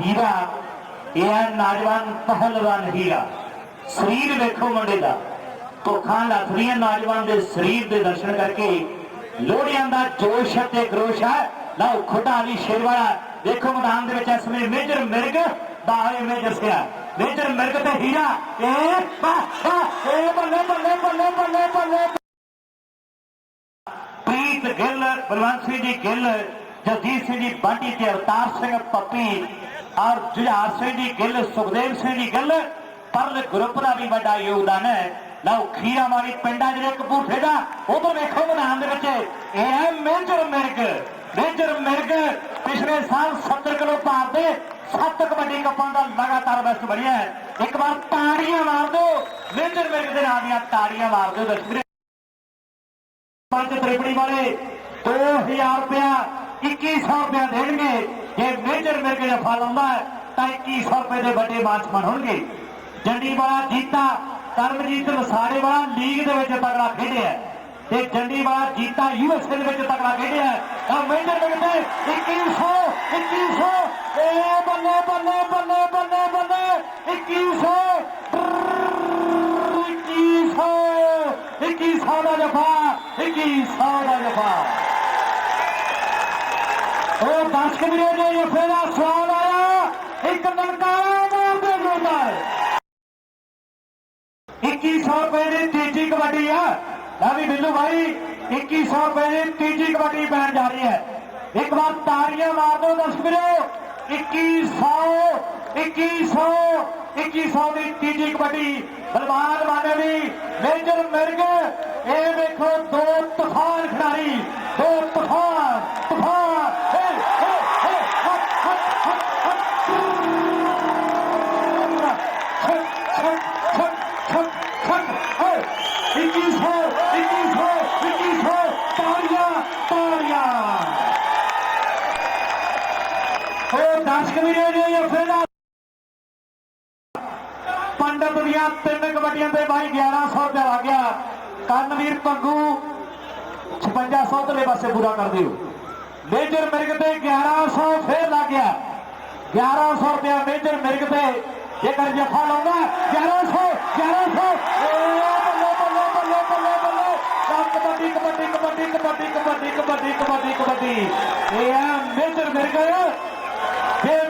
ਹੀਰਾ ਇਹ ਹੈ ਨੌਜਵਾਨ ਪਹਿਲਵਾਨ ਹੀਰਾ। ਸਰੀਰ ਵੇਖੋ ਮੁੰਡੇ ਦਾ ਧੋਖਾਂ ਲੱਥ ਨੌਜਵਾਨ ਦੇ ਸਰੀਰ ਦੇ ਦਰਸ਼ਨ ਕਰਕੇ। ਲੋੜੀਆਂ ਦਾ ਜੋਸ਼ ਅਤੇ ਗਰੋਸ਼ ਹੈ। ਲਓ ਖੁੱਡਾ ਅਲੀ ਸ਼ੇਰਵਾਲਾ ਦੇਖੋ ਮੈਦਾਨ ਦੇ ਵਿੱਚ ਇਸ ਵੇਲੇ ਮੇਜਰ ਮਿਰਗ ਬਾਹਰੇ ਮੇਜਰ ਸਿਆ। ਮੇਜਰ ਮਿਰਗ ਤੇ ਹੀਰਾ ਇਹ ਵਾਹ, ਇਹ ਬੱਲੇ ਬੱਲੇ ਬੱਲੇ ਬੱਲੇ ਬੱਲੇ। ਪ੍ਰੀਤ ਗਿੱਲ ਬਲਵੰਤ ਸਿੰਘ ਜੀ ਗਿੱਲ ਜਗਜੀਤ ਸਿੰਘ ਜੀ ਬਾਂਟੀ ਤੇ ਅਵਤਾਰ ਸਿੰਘ ਪੱਪੀ। ਔਰ ਜੁਝਾਰ ਸਿੰਘ ਜੀ ਗਿੱਲ, ਸੁਖਦੇਵ ਸਿੰਘ ਜੀ ਗਿੱਲ, ਪਰਲ ਗਰੁੱਪ ਦਾ ਵੀ ਵੱਡਾ ਯੋਗਦਾਨ ਹੈ। ਲਓ, ਖੀਰਾ ਵਾਲੀ ਪਿੰਡਾਂ ਜਿਹੜੇ ਕਪੂਰਥੇ ਦਾ, ਉਧਰ ਵੇਖੋ ਮੈਦਾਨ ਦੇ ਵਿੱਚ। ਇਹ ਹੈ ਮੇਜਰ ਮਿਰਗ ਮੇਜਰ ਮਿਰਗ, ਪਿਛਲੇ ਸਾਲ 70 ਕਿਲੋ ਭਾਰ ਦੇ ਸੱਤ ਕਬੱਡੀ ਕੱਪਾਂ ਦਾ ਲਗਾਤਾਰ ਬੈਸਟ ਬਣਿਆ ਹੈ। ਇੱਕ ਵਾਰ ਤਾੜੀਆਂ ਮਾਰ ਦਿਓ, ਮੇਜਰ ਮਿਰਗ ਦੇ ਨਾਮ ਦੀਆਂ ਤਾੜੀਆਂ ਮਾਰ ਦਿਓ। ਦਰਸ਼ਕ ਵੀਰੋ। ਪੰਜ ਤ੍ਰਿਪੜੀ ਵਾਲੇ 2000 ਰੁਪਇਆ 2100 ਰੁਪਇਆ ਦੇਣਗੇ। ਜੇ ਮੇਜਰ ਮਿਰਗੇ ਜਫਾ ਲਾਉਂਦਾ ਹੈ, ਤਾਂ 2100 ਰੁਪਏ ਦੇ ਵੱਡੇ ਮਾਨਸਮਾਨ ਹੋਣਗੇ। ਜੰਡੀ ਵਾਲਾ ਜੀਤਾ ਕਰਮਜੀਤ ਵਸਾੜੇ ਵਾਲਾ ਲੀਗ ਦੇ ਵਿੱਚ ਤਗੜਾ ਖੇਡਿਆ ਤੇ ਜੰਡੀ ਵਾਲਾ ਜੀਤਾ ਯੂਐਸਏ ਦੇ ਵਿੱਚ ਤਗੜਾ ਖੇਡਿਆ ਤਾਂ ਮੇਜਰ ਮਿਰਗੇ 2100 2100 ਏ ਬੱਲੇ ਬੱਲੇ ਬੱਲੇ ਬੱਲੇ ਬੱਲੇ। 2100 2100 2100 ਦਾ ਜਫਾ 2100 ਦਾ ਜਫਾ। ਉਹ ਦਸ ਕਮਰੇ ਦੇ ਜਫੇ ਦਾ ਸਵਾਲ ਆਇਆ। ਇੱਕ ਨਨਕਾਰਾ ਮਾਰਦੇ ਜੋਦਾਰ 2100 ਰੁਪਏ ਦੀ ਤੀਜੀ ਕਬੱਡੀ ਆ। ਲੈ ਵੀ ਬਿੱਲੂ ਭਾਈ 2100 ਰੁਪਏ ਦੀ ਤੀਜੀ ਕਬੱਡੀ ਪੈਣ ਜਾ ਰਹੀ ਹੈ। ਇੱਕ ਵਾਰ ਤਾੜੀਆਂ ਮਾਰ ਦਿਓ ਦਰਸ਼ਕ ਵੀਰੋ। 2100 2100 2100 ਦੀ ਤੀਜੀ ਕਬੱਡੀ। ਬਲਵਾਨ ਵਾਲੇ ਦੀ ਮੇਜਰ ਮਿਰਗ। ਇਹ ਵੇਖੋ, ਦੋ ਛੱਕ ਛੱਕ ਛੱਕ ਛੱਕ ਹੇ 2100 2100 2100 ਤਾੜੀਆਂ ਤਾੜੀਆਂ। ਉਹ ਦਰਸ਼ਕ ਵੀਰੇ ਜੀ ਫਿਰ ਪੰਡਤ ਦੀਆਂ ਤਿੰਨ ਕਬੱਡੀਆਂ ਤੇ ਬਾਈ 1100 ਰੁਪਇਆ ਲੱਗ ਗਿਆ। ਕੰਨਵੀਰ ਪੰਗੂ 5600 ਤੇਰੇ ਪਾਸੇ ਪੂਰਾ ਕਰ ਦਿਓ। ਮੇਜਰ ਮਿਰਗ ਤੇ 1100 ਫੇਰ ਲੱਗ ਗਿਆ। 1100 ਰੁਪਇਆ ਮੇਜਰ ਮਿਰਗ ਤੇ ਜੇਕਰ ਜੱਫਾ ਲਾਉਂਦਾ 1100 1100 ਏ ਬੱਲੇ ਬੱਲੇ ਬੱਲੇ ਬੱਲੇ ਬੱਲੇ ਕਬੱਡੀ ਕਬੱਡੀ ਕਬੱਡੀ ਕਬੱਡੀ ਕਬੱਡੀ ਕਬੱਡੀ ਕਬੱਡੀ ਕਬੱਡੀ ਇਹ ਆ ਮੇਜਰ ਮਿਰਗ